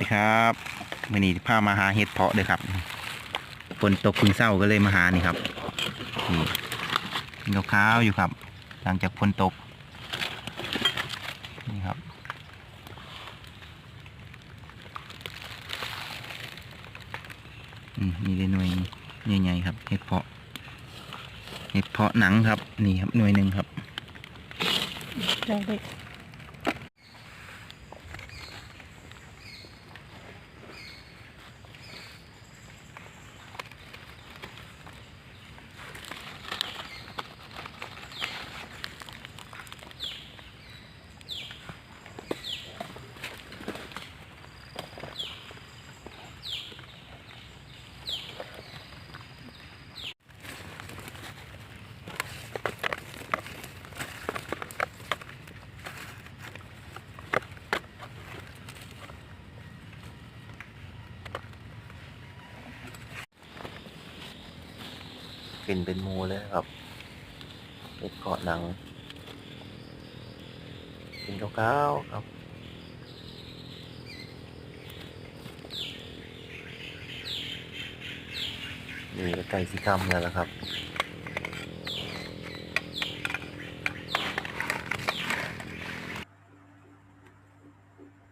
ดีครับมื่อนี้พามาหาเห็ดเพาะเลยครับฝนตกพึ่งเศร้าก็เลยมาหานี่ครับนี่เป็นขาวๆอยู่ครับ หลังจากฝนตกนี่ครับอืมนี่เลยหน่วยใหญ่ๆครับเห็ดเพาะเห็ดเพาะหนังครับนี่ครับหน่วยหนึ่งครับได้ กลิ่นเป็นมูเลยครับเป็ดเกาะหนังเป็นขาวๆครับนี่ก็ไก่สีคำแล้วล่ะครับ